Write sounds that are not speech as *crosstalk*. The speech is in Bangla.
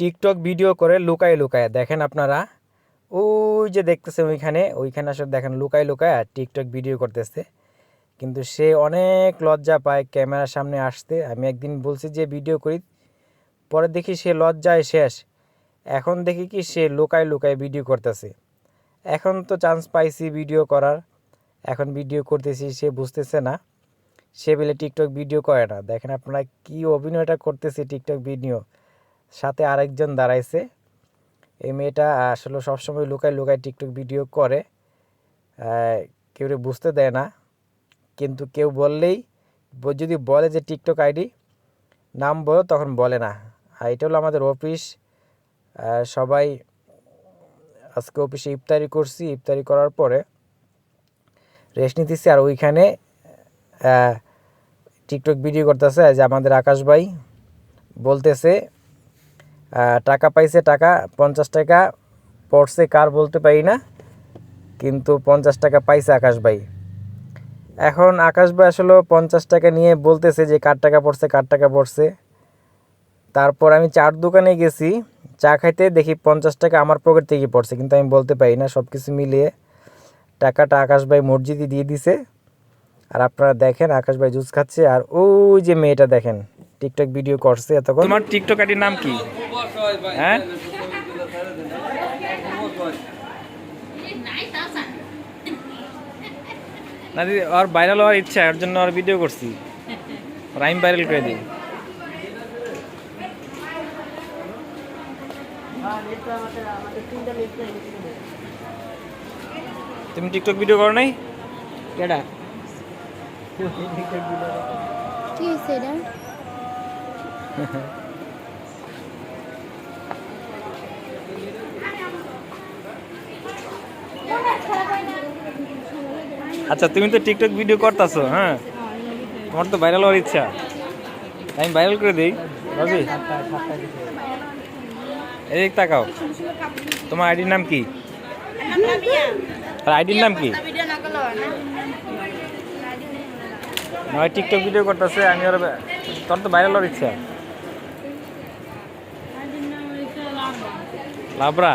টিকটক ভিডিও করে লুকায় লুকায়, দেখেন আপনারা? ওই যে দেখতেছেন ওইখানে ওইখানে আসলে দেখেন লুকায় লুকায় টিকটক ভিডিও করতেছে। কিন্তু সে অনেক লজ্জা পায় ক্যামেরার সামনে আসতে। আমি একদিন বলছি যে ভিডিও করি, পরে দেখি সে লজ্জায় শেষ। এখন দেখি কি সে লুকায় লুকায় ভিডিও করতেছে। এখন তো চান্স পাইছি ভিডিও করার। এখন ভিডিও করতেছি, সে বুঝতেছে না। সে বলে টিকটক ভিডিও করে না। দেখেন আপনারা কি অভিনয়টা করতেছে টিকটক ভিডিও। সাথে আরেকজন দাঁড়াইছে। এই মেয়েটা আসলে সবসময় লুকায় লুকায় টিকটক ভিডিও করে। কেউ বুঝতে দেয় না। কিন্তু কেউ বললেই যদি বলে যে টিকটক আইডি, নাম বলো, তখন বলে না। আর এটা হলো আমাদের অফিস। সবাই আজকে অফিসে ইফতারি করছি। ইফতারি করার পরে রেস্ট নিতেছি। আর ওইখানে টিকটক ভিডিও করতেছে। যে আমাদের আকাশ ভাই বলতেছে টাকা পাইছে টাকা, পঞ্চাশ টাকা পড়ছে কার বলতে পারি না, কিন্তু পঞ্চাশ টাকা পাইছে আকাশ ভাই। এখন আকাশ ভাই আসলে পঞ্চাশ টাকা নিয়ে বলতেছে যে কার টাকা পড়ছে, কার টাকা পড়ছে। তারপর আমি চার দোকানে গেছি, চা খাইতে দেখি পঞ্চাশ টাকা আমার পকেট থেকে পড়ছে, কিন্তু আমি বলতে পারি না সব কিছু মিলিয়ে টাকাটা আকাশ ভাই মসজিদে দিয়ে দিছে। আর আপনারা দেখেন, আকাশ ভাই জুস খাচ্ছে, আর ওই যে মেয়েটা দেখেন, টিকটক ভিডিও করছে এতক্ষণ। তোমার টিকটক আইডির নাম কি? হ্যাঁ না দিদি ওর ভাইরাল হওয়ার ইচ্ছা এর জন্য ওর ভিডিও করছি। ওর আমি ভাইরাল করে দিই। তুমি টিকটক ভিডিও করো নাই? কেডা? কি হয়েছে এটা? *laughs* আচ্ছা তুমি তো টিকটক ভিডিও করতেছো হ্যাঁ? তোমার তো ভাইরাল হওয়ার ইচ্ছা। আমি ভাইরাল করে দিই। ভাবি? এই তাকাও। তোমার আইডির নাম কি? আর আইডির নাম কি? নয় টিকটক ভিডিও করতেছে, আমি ওর তোর তো ভাইরাল হওয়ার ইচ্ছা। লাবরা?